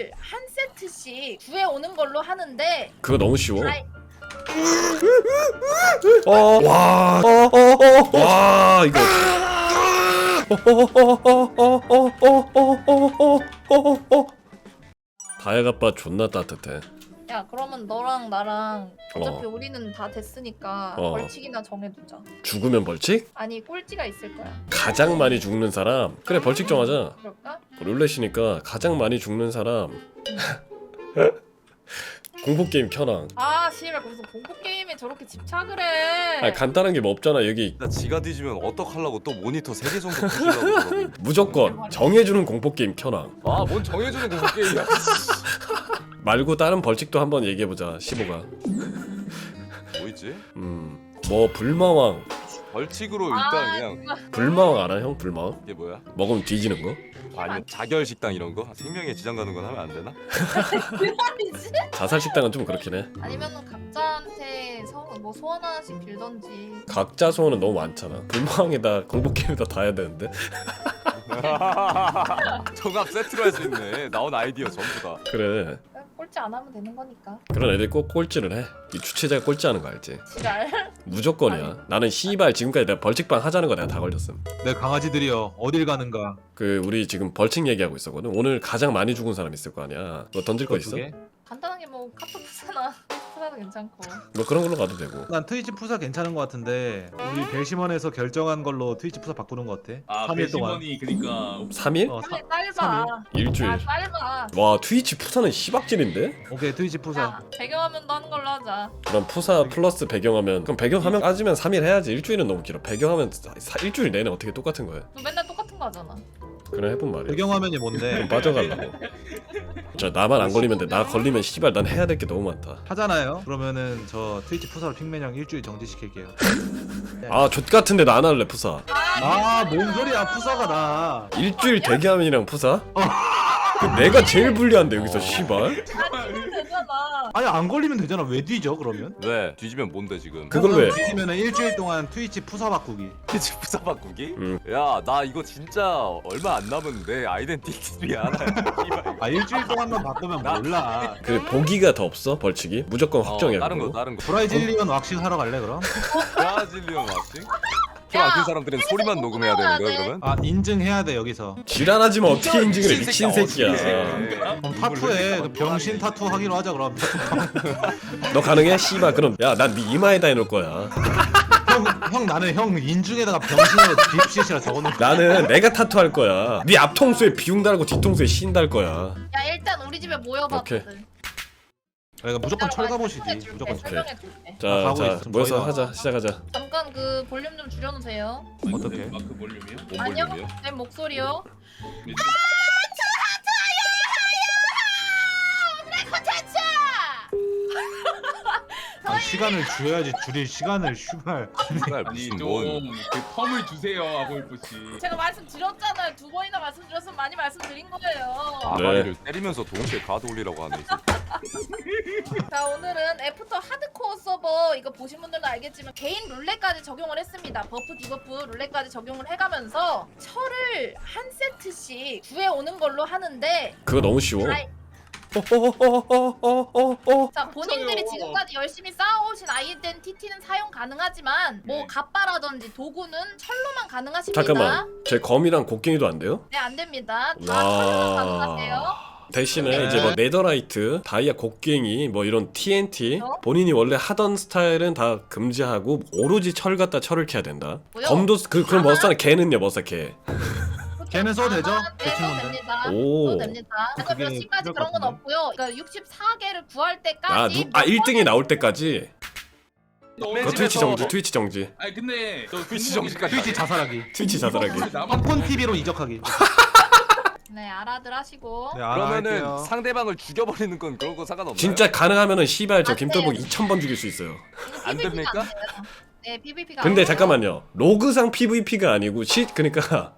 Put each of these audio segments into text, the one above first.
차를 한 세트씩 구해 오는 걸로 하는데 그거 너무 쉬워. 아이. 어, 와, 어, 어, 어, 와, 이거. 다혜가빠 존나 따뜻해. 야 그러면 너랑 나랑 어차피 어. 우리는 다 됐으니까 어. 벌칙이나 정해두자. 죽으면 벌칙? 아니 꼴찌가 있을 거야. 가장 많이 죽는 사람. 그래 벌칙 정하자. 그럴까? 룰렛이니까 가장 많이 죽는 사람. 공포 게임 켜놔. 아 씨발 거기서 공포 게임에 저렇게 집착을 해. 아니 간단한 게 뭐 없잖아 여기 나 지가 뒤지면 어떡하려고 또 모니터 3개 정도 부시려고 무조건 정해주는 공포 게임 켜놔. 아뭔 정해주는 공포 게임이야 말고 다른 벌칙도 한번 얘기해보자. 15가. 뭐 있지? 음, 뭐 불마왕. 벌칙으로 일단 아, 그냥 불마왕 알아 형? 불마왕? 이게 뭐야? 먹으면 뒤지는 거? 아니면 자결 식당 이런 거? 생명에 지장 가는 건 하면 안 되나? 아니지? 자살 식당은 좀 그렇긴 해. 아니면은 각자한테 서, 뭐 소원 하나씩 빌던지. 각자 소원은 너무 많잖아. 불마왕에다 공포 게임에다 다 해야 되는데. 정합 세트로 할 수 있네 나온 아이디어 전부 다 그래. 꼴찌 안 하면 되는 거니까. 그런 애들 꼭 꼴찌를 해. 이 주최자가 꼴찌하는 거 알지? 지랄. 무조건이야. 나는 씨발 지금까지 내가 벌칙방 하자는 거 내가 다 걸렸음. 내 강아지들이여 어딜 가는가 그 우리 지금 벌칙 얘기하고 있었거든. 오늘 가장 많이 죽은 사람 있을 거 아니야. 뭐 던질 거 있어? 간단하게 뭐 카톡 푸사나 푸사도 괜찮고. 뭐 그런 걸로 가도 되고. 난 트위치 푸사 괜찮은 것 같은데 우리 벨시먼에서 결정한 걸로 트위치 푸사 바꾸는 거 어때? 아 3일 동안 배심원이 그러니까 3일? 어, 사, 빨리 짧아. 일주일. 아 짧아. 와 트위치 푸사는 시박질인데? 오케이 트위치 푸사 야 배경화면도 하는 걸로 하자. 그럼 푸사 플러스 배경화면 그럼 배경화면 까지면 3일 해야지 일주일은 너무 길어 배경화면 사- 사- 일주일 내내 어떻게 똑같은 거야 너 맨날 똑같은 거 하잖아. 그래 해본 말이야 배경 화면이 그럼 뭔데? 빠져가려고 저 나만 안 걸리면 돼 나 걸리면 씨발 난 해야 될 게 너무 많다. 하잖아요. 그러면은 저 트위치 푸사로 핑맨 형 일주일 정지시킬게요. 아 족 같은데 나 안 할래 푸사. 아 뭔 소리야 푸사가 나. 일주일 대기화면이랑 푸사? 그 내가 제일 불리한데 여기서 어. 씨발 아니 안 걸리면 되잖아 왜 뒤져 그러면? 왜? 뒤지면 뭔데 지금? 그걸 왜? 뒤지면은 일주일 동안 트위치 푸사 바꾸기 집 부사 바꾸기? 응. 야나 이거 진짜 얼마 안 남았는데 아이덴티티 하나 씨발. 아 일주일 동안만 바꾸면 나- 몰라 그 보기가 더 없어 벌칙이? 무조건 어, 확정이야 다른 거 그거. 다른 거 브라이질리언 왁싱 하러 갈래 그럼? 브라질리언 왁싱? 키 야, 많은 사람들은 소리만 녹음해야 되는 거야 그러면? 아 인증해야 돼 여기서. 지랄하지만 어떻게 인증을 해? 미친 새끼야, 해. 그럼 타투해. 그 병신 타투 하기로 하자 그럼. 너 가능해? 씨발 그럼. 야난네 이마에다 해놓을 거야. 형, 형 나는 형 인중에다가 병신으로 딥시시라 적어놓은 나는 내가 타투할 거야. 네 앞통수에 비웅 달고 뒤통수에 신 달 거야. 야 일단 우리 집에 모여봤거든. 그러니까 무조건 철가보시지 무조건 철 설명해 줄게. 아, 자, 가고 자 있어. 모여서 저희가. 하자 시작하자 잠깐 그 볼륨 좀 줄여놓으세요. 어떡해? 마크 볼륨이요? 뭔 아니요, 볼륨이야? 내 목소리요. 아, 시간을 줄여야지 줄일 시간을 슈발 아니 무슨 뭔 좀그 펌을 주세요 아볼프 씨. 제가 말씀드렸잖아요. 두 번이나 말씀드렸으면 많이 말씀드린 거예요. 아가리를 때리면서 동시에 가드 올리라고 하네 이 새끼. 자 오늘은 애프터 하드코어 서버 이거 보신 분들은 알겠지만 개인 룰렛까지 적용을 했습니다. 버프 디버프 룰렛까지 적용을 해가면서 철을 한 세트씩 구해 오는 걸로 하는데 그거 너무 쉬워 어어어어어어어 자 본인들이. 지금까지 열심히 쌓아오신 아이덴티티는 사용 가능하지만 뭐 네. 갑바라든지 도구는 철로만 가능하십니다. 잠깐만 제 검이랑 곡괭이도 안 돼요? 네 안 됩니다. 다 철로만 가능하세요. 와 대신에 네. 이제 뭐 네더라이트, 다이아 곡괭이, 뭐 이런 TNT 어? 본인이 원래 하던 스타일은 다 금지하고 오로지 철 갖다 철을 캐야 된다. 뭐요? 검도 쓰- 그 그럼 머싸는 개는요 머싸 개. 걔는 써도 되죠? 아, 네, 그 써도. 됩니다. 오. 써도 됩니다. 그래서 그게 몇 시까지 필요할 그런 건것 없고요. 그러니까 64개를 구할 때까지 아, 누, 아 1등이 나올 때까지. 너그 트위치 정지, 트위치 정지, 아니 근데 너 트위치 정지까지 트위치 자살하기 트위치 자살하기. 나만 폰 TV로 이적하기 네 알아들 하시고 네 그러면은 알아할게요 상대방을 죽여버리는 건 그런 거 상관없나요? 진짜 가능하면은 씨발 저 돼요. 2,000번 죽일 수 있어요. 안 PVP 가 됩니까? 안 돼요. 네 PVP가 근데 잠깐만요. 로그상 PVP가 아니고 시 그러니까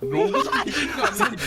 로고 이거 아니지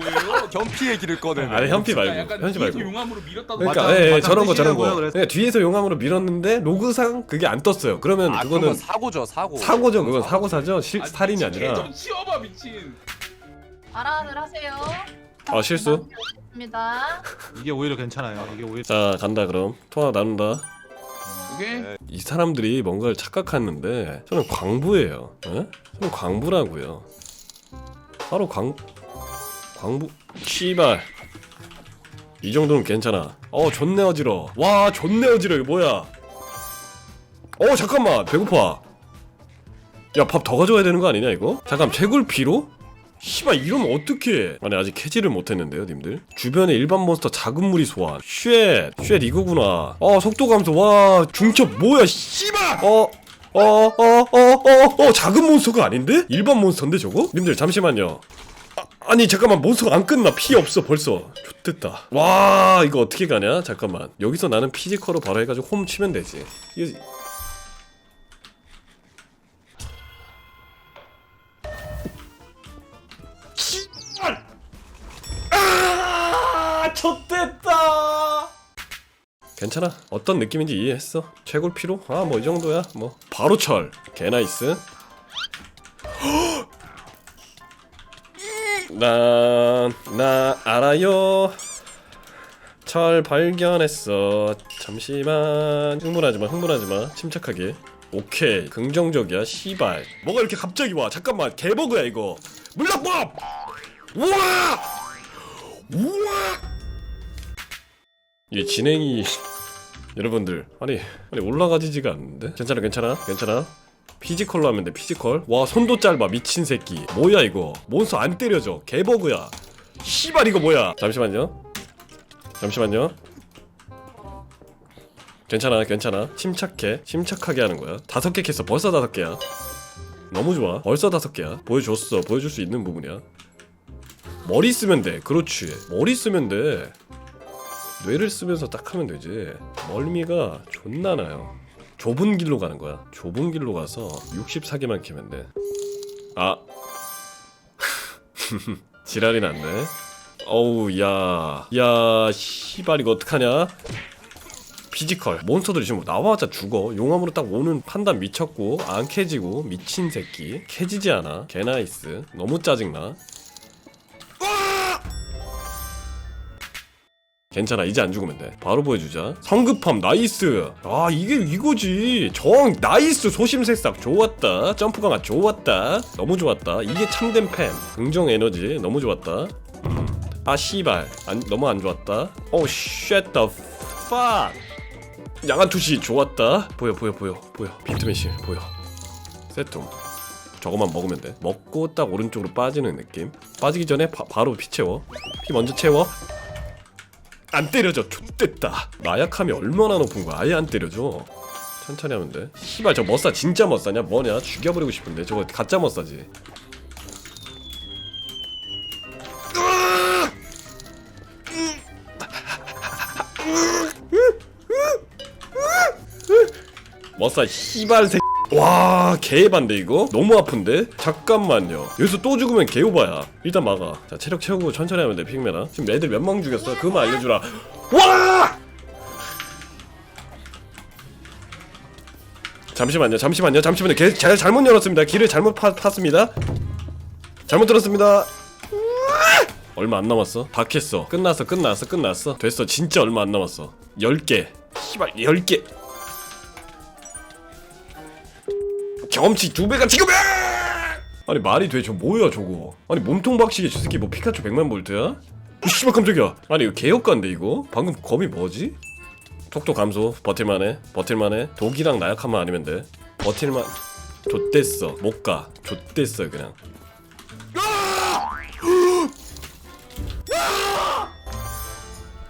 뭐예요? 견피의 길을 꺼내네 아니 현피 말고 약간 현지 뒤에서 말고. 용암으로 밀었다도 그러니까 맞아, 예, 예, 맞아. 저런 거 저런 거. 뜻이라고요, 그래서. 뒤에서 용암으로 밀었는데 로그상 그게 안 떴어요. 그러면 아 그거는 사고죠 사고 사고죠. 그건 사고사죠. 실 아니, 살인이 미친 아니라. 개좀 치워봐 미친 알아들 하세요. 아 실수? 알겠습니다. 이게 오히려 괜찮아요. 이게 오히려 자 간다 그럼 통화 나눈다 오케이. 이 사람들이 뭔가를 착각하는데 저는 광부예요 에? 저는 광부라고요 바로 광 광부 씨발 이 정도는 괜찮아 어 존내 어지러 와 존내 어지러 이거 뭐야 어 잠깐만 배고파 야 밥 더 가져와야 되는 거 아니냐 이거? 잠깐 채굴피로? 씨발 이러면 어떡해. 아니 아직 캐지를 못했는데요 님들? 주변에 일반 몬스터 작은 무리 소환. 쉣 쉣 이거구나. 어 속도 감소. 와 중첩 뭐야 씨발! 어 어, 어, 어, 어, 어, 작은 몬스터가 아닌데? 일반 몬스터인데 저거? 님들 잠시만요. 아, 아니 잠깐만. 몬스터가 안 끝나. 피 없어 벌써. 좋됐다. 와 이거 어떻게 가냐? 잠깐만. 여기서 나는 피지컬로 바로 해가지고 홈 치면 되지. 이거 좆됐다 괜찮아 어떤 느낌인지 이해했어 최골 피로? 아 뭐 이 정도야 뭐 바로 철 개나이스 난, 나 알아요. 철 발견했어. 잠시만. 흥분하지 마, 흥분하지 마. 침착하게. 오케이. 긍정적이야, 씨발. 뭐가 이렇게 갑자기 와? 잠깐만. 개버그야, 이거. 물렁법! 우와! 우와! 이 진행이. 여러분들, 아니, 아니, 올라가지지가 않는데? 괜찮아, 괜찮아, 괜찮아. 피지컬로 하면 돼 피지컬. 와 손도 짧아 미친 새끼. 뭐야 이거? 몬스터 안 때려져 개버그야. 씨발 이거 뭐야? 잠시만요. 잠시만요. 괜찮아 괜찮아. 침착해 침착하게 하는 거야. 다섯 개 캤어 벌써 다섯 개야. 너무 좋아. 벌써 다섯 개야. 보여줬어. 보여줄 수 있는 부분이야. 머리 쓰면 돼. 그렇지. 머리 쓰면 돼 뇌를 쓰면서 딱 하면 되지 멀미가 존나 나요 좁은 길로 가는 거야. 좁은 길로 가서 64개만 캐면 돼. 아. 지랄이 났네. 어우, 야. 야, 씨발, 이거 어떡하냐? 피지컬. 몬스터들이 지금 나와봤자 죽어. 용암으로 딱 오는 판단 미쳤고, 안 캐지고, 미친 새끼. 캐지지 않아. 개나이스. 너무 짜증나. 괜찮아 이제 안 죽으면 돼. 바로 보여주자. 성급함 나이스. 아 이게 이거지. 정 나이스. 소심새싹. 좋았다. 점프 강화 좋았다. 너무 좋았다. 이게 참된 팬. 긍정 에너지. 너무 좋았다. 음. 아 씨발. 안, 너무 안 좋았다. 오 shit the fuck. 야간 투시 좋았다. 보여 보여 보여 보여. 비트맨 실 보여. 세tum 저거만 먹으면 돼. 먹고 딱 오른쪽으로 빠지는 느낌. 빠지기 전에 바, 바로 피 채워. 피 먼저 채워 안 때려져 X됐다 마약함이 얼마나 높은 거야 아예 안 때려져 천천히 하면 돼 씨발 저 머싸 진짜 머싸냐 뭐냐 죽여버리고 싶은데 저거 가짜 머싸지 머싸 씨발 새. 와 개반데 이거? 너무 아픈데? 잠깐만요. 여기서 또 죽으면 개오바야. 일단 막아. 자 체력 채우고 천천히 하면 돼 핑맨아. 지금 애들 몇 명 죽였어? 그만 알려주라. 와! 잠시만요 잠시만요 잠시만요. 개, 잘, 잘못 열었습니다. 길을 잘못 파, 팠습니다. 잘못 들었습니다. 얼마 안 남았어? 다 캤어. 끝났어 끝났어 끝났어. 됐어. 진짜 얼마 안 남았어. 10개. 씨발 10개 경험치 두 배가 지금 아니 말이 돼 저 뭐야 저거 아니 몸통 박치기 저 새끼 뭐 피카츄 100만 볼트야? 오, 씨발 깜짝이야 아니 이거 개혁가인데 이거? 방금 검이 뭐지? 속도 감소 버틸만해 버틸만해 독이랑 나약함만 아니면 돼 버틸만 좆됐어 못 가 좆됐어 그냥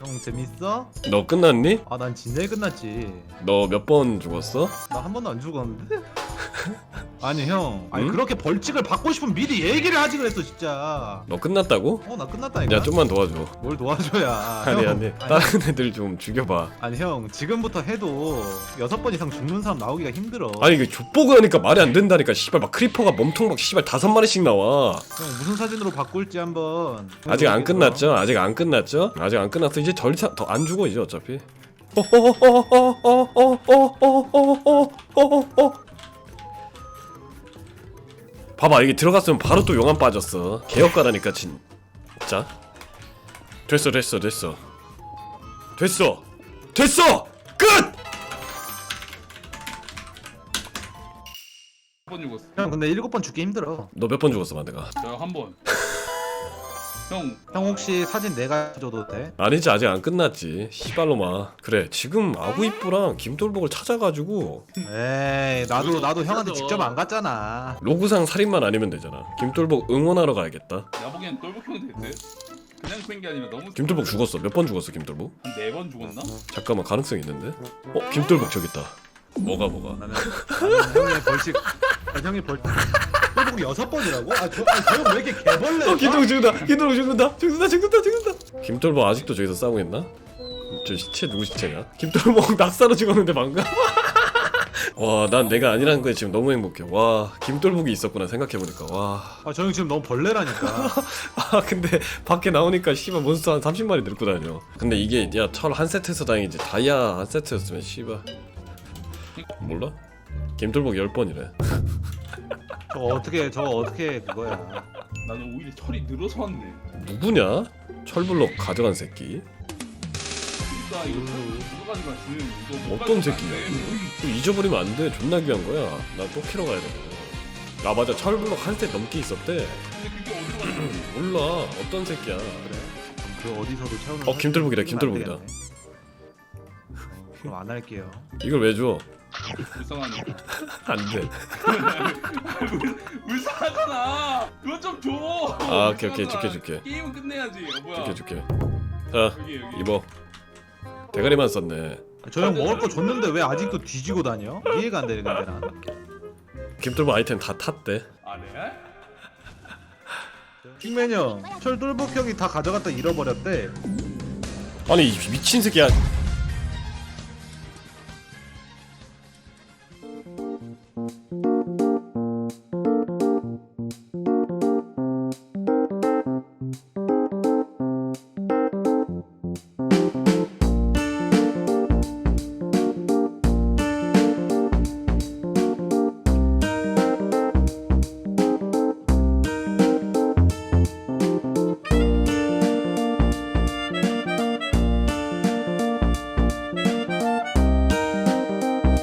형 재밌어? 너 끝났니? 아 난 진작에 끝났지. 너 몇 번 죽었어? 나 한 번도 안 죽었는데? 아니 형, 아니 응? 그렇게 벌칙을 받고 싶으면 미리 얘기를 하지 그랬어 진짜. 너 끝났다고? 어 나 끝났다니까. 야 좀만 도와줘 뭘 도와줘야. 아니 형. 아니 다른 애들 좀 죽여봐 아니 형 지금부터 해도 여섯 번 이상 죽는 사람 나오기가 힘들어. 아니 이게 족보그 하니까 말이 안 된다니까 씨발 막 크리퍼가 몸통 막 씨발 다섯 마리씩 나와 형 무슨 사진으로 바꿀지 한번. 아직 안. 끝났죠? 아직 안 끝났죠? 아직 안 끝났어 이제 더 이상 더안 죽어 이제 어차피 봐봐 이게 들어갔으면 바로 또 용암 빠졌어. 개혁가라니까 진짜 됐어 됐어 됐어. 됐어! 됐어! 끝! 한번 죽었어. 형 근데 일곱 번 죽기 힘들어. 너 몇 번 죽었어 만대가? 저 한 번. 형 형 혹시 사진 내가 줘도 돼? 아니지 아직 안 끝났지. 시발로마. 그래 지금 아구이뽀랑 김돌복을 찾아가지고. 에이 나도 나도 형한테. 직접 안 갔잖아. 로그상 살인만 아니면 되잖아. 김돌복 응원하러 가야겠다. 나 보기엔 똘복형 됐대. 그냥 쓴게 아니라 너무 김돌복 죽었어. 몇 번 죽었어 김돌복? 한네 번 죽었나? 잠깐만 가능성 있는데? 어 김돌복 저기 있다. 뭐가 뭐가? 나는, 나는 형의 벌칙 형의 벌 칙 똘복 여섯 번이라고? 아저형 왜 이렇게 개벌레 어 김돌복 죽는다. 김돌복 죽는다. 죽는다 죽는다 죽는다. 김돌복 아직도 저기서 싸우고 있나? 저 시체 누구 시체냐? 김돌복 낙사로 죽었는데 방금? 와난 내가 아니라는 거에 지금 너무 행복해. 와 김돌복이 있었구나 생각해보니까. 와. 아, 저형 지금 너무 벌레라니까. 아 근데 밖에 나오니까 씨발 몬스터 한 30마리 들고 다녀. 근데 이게 야 철 한 세트에서 다행이지. 다이아 한 세트였으면 씨발. 몰라? 김돌복 10번이래 저거 어떻게, 저거 어떻게 그거야. 나는 오히려 철이 늘어서 왔네. 누구냐? 철블록 가져간 새끼 그러니까 이거 철 누가 이거 못 어떤. 새끼야? 또 잊어버리면 안 돼 존나 귀한 거야 나 또 캐러 가야 되거든 아 맞아 철블록 한세 넘게 있었대 근데 그게 어디로 갔는지 몰라 어떤 새끼야 그래? 그럼 그 어디서도 채우는. 어, 김돌복이다, 김돌복이다. 안. 그럼 안 할게요. 이걸 왜 줘? 불쌍하네. 안돼 불쌍하잖아. 그거 좀 줘. 아 오케이 오케이. 줄게 줄게 게임은 끝내야지. 어, 뭐야? 줄게 줄게 자 여기 여기. 입어 대가리만 썼네 저 형 먹을 거 줬는데 왜 아직도 뒤지고 다녀? 이해가 안 되는데 난. 김돌복 아이템 다 탔대 아 레알? 킹맨 형, 철 똘복 형이 다 가져갔다 잃어버렸대. 아니 이 미친 새끼야